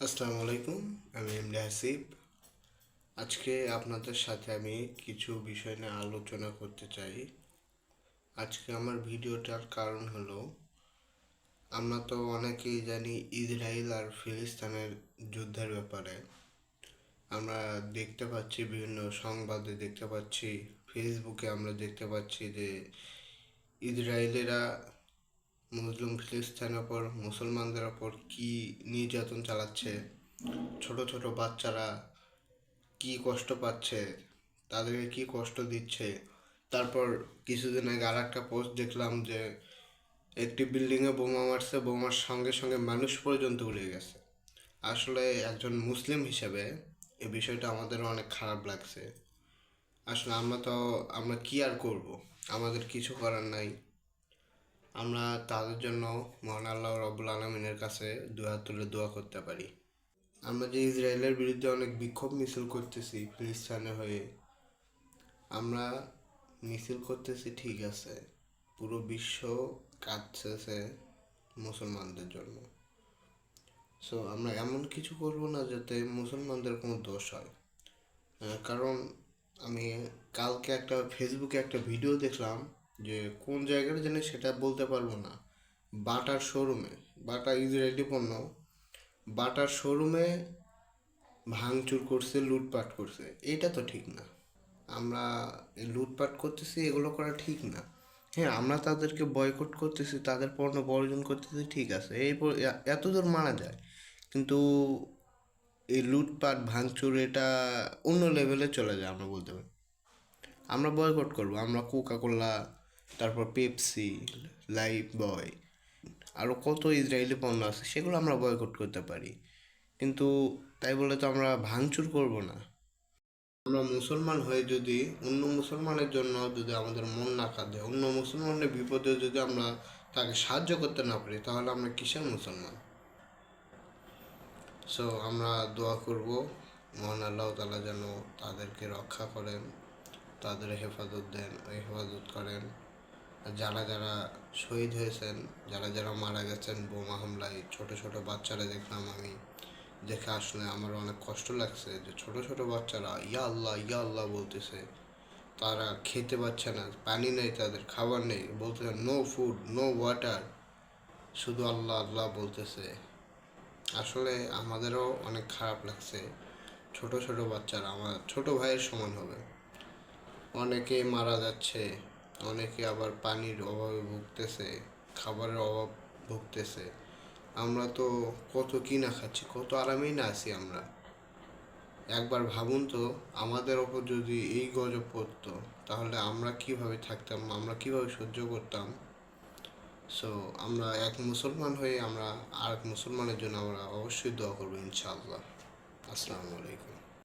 আসসালামু আলাইকুম আমি এমডি হাসিব আজকে আপনাদের সাথে আমি কিছু বিষয় নিয়ে আলোচনা করতে চাই। আজকে আমার ভিডিওটার কারণ হলো, আমরা তো অনেকেই জানি ইসরায়েল আর ফিলিস্তিনের যুদ্ধের ব্যাপারে। আমরা দেখতে পাচ্ছি বিভিন্ন সংবাদে দেখতে পাচ্ছি, ফেসবুকে আমরা দেখতে পাচ্ছি যে ইসরায়েলেরা মুসলিম ফিলিস্তিনের ওপর, মুসলমানদের ওপর কি নির্যাতন চালাচ্ছে? ছোট ছোট বাচ্চারা কি কষ্ট পাচ্ছে? তাদেরকে কি কষ্ট দিচ্ছে? তারপর কিছুদিন আগে আর একটা পোস্ট দেখলাম যে, একটি বিল্ডিংয়ে বোমা মারছে, বোমার সঙ্গে সঙ্গে মানুষ পর্যন্ত উড়ে গেছে। আসলে একজন মুসলিম হিসেবে এই বিষয়টা আমাদের অনেক খারাপ লাগছে। আসলে আমরা তো, আমরা কি আর করব? আমাদের কিছু করার নাই। আমরা তাদের জন্য মহান আল্লাহ রব্বুল আলমিনের কাছে দোয়া তুলে দোয়া করতে পারি। আমরা যে ইসরায়েলের বিরুদ্ধে অনেক বিক্ষোভ মিছিল করতেছি ফিলিস্তিনের হয়ে, আমরা মিছিল করতেছি ঠিক আছে, পুরো বিশ্ব কাঁদতেছে মুসলমানদের জন্য। সো আমরা এমন কিছু করব না যাতে মুসলমানদের কোনো দোষ হয়। কারণ আমি কালকে একটা ফেসবুকে একটা ভিডিও দেখলাম যে কোন জায়গার জানি সেটা বলতে পারব না। বাটার শোরুমে বাটা ইসরায়েলি পণ্য। বাটার শোরুমে ভাঙচুর করছে, লুটপাট করছে। এটা তো ঠিক না। আমরা লুটপাট করতেছি, এগুলো করা ঠিক না। হ্যাঁ আমরা তাদেরকে বয়কট করতেছি, তাদের পণ্য বর্জন করতেছি, ঠিক আছে। এই প- এ- এত দূর মানা যায়। কিন্তু এই লুটপাট, ভাঙচুর এটা অন্য লেভেলে চলে যায়, আমরা বলতে পারি। আমরা বয়কট করব, আমরা কোকা কোলা তারপর পেপসি, লাইফ বয় আরও কত ইসরায়েলি পণ্য আছে, সেগুলো আমরা বয়কট করতে পারি। কিন্তু তাই বলে তো আমরা ভাঙচুর করব না। আমরা মুসলমান হয়ে যদি অন্য মুসলমানের জন্য যদি আমাদের মন না কাঁদে, অন্য মুসলমানের বিপদে যদি আমরা তাকে সাহায্য করতে না পারি, তাহলে আমরা কিসের মুসলমান? সো আমরা দোয়া করব, মহান আল্লাহ তালা যেন তাদেরকে রক্ষা করেন, তাদের হেফাজত দেন, হেফাজত করেন। যারা যারা শহীদ হয়েছেন, যারা যারা মারা গেছেন, বোমা হামলায় ছোট ছোট বাচ্চারা দেখলাম আমি দেখে আসলে আমার অনেক কষ্ট লাগছে যে ছোট ছোট বাচ্চারা ইয়া আল্লাহ ইয়া আল্লাহ বলতেছে। তারা খেতে পাচ্ছে না, পানি নেই তাদের, খাবার নেই। বলতেছে নো ফুড নো ওয়াটার শুধু আল্লাহ আল্লাহ বলতেছে। আসলে আমাদেরও অনেক খারাপ লাগছে ছোট ছোট বাচ্চারা, আমার ছোট ভাইয়ের সমান হবে। অনেকে মারা যাচ্ছে। অনেকে আবার পানির অভাবে ভুগতেছে, খাবারের অভাব ভুগতেছে। আমরা তো কত কি না খাচ্ছি, কত আরামেই না আছি আমরা। একবার ভাবুন তো, আমাদের ওপর যদি এই গজব পড়তো, তাহলে আমরা কীভাবে থাকতাম, আমরা কীভাবে সহ্য করতাম? সো আমরা এক মুসলমান হয়ে আমরা আর এক মুসলমানের জন্য আমরা অবশ্যই দোয়া করব ইনশাআল্লাহ। আসসালামু আলাইকুম।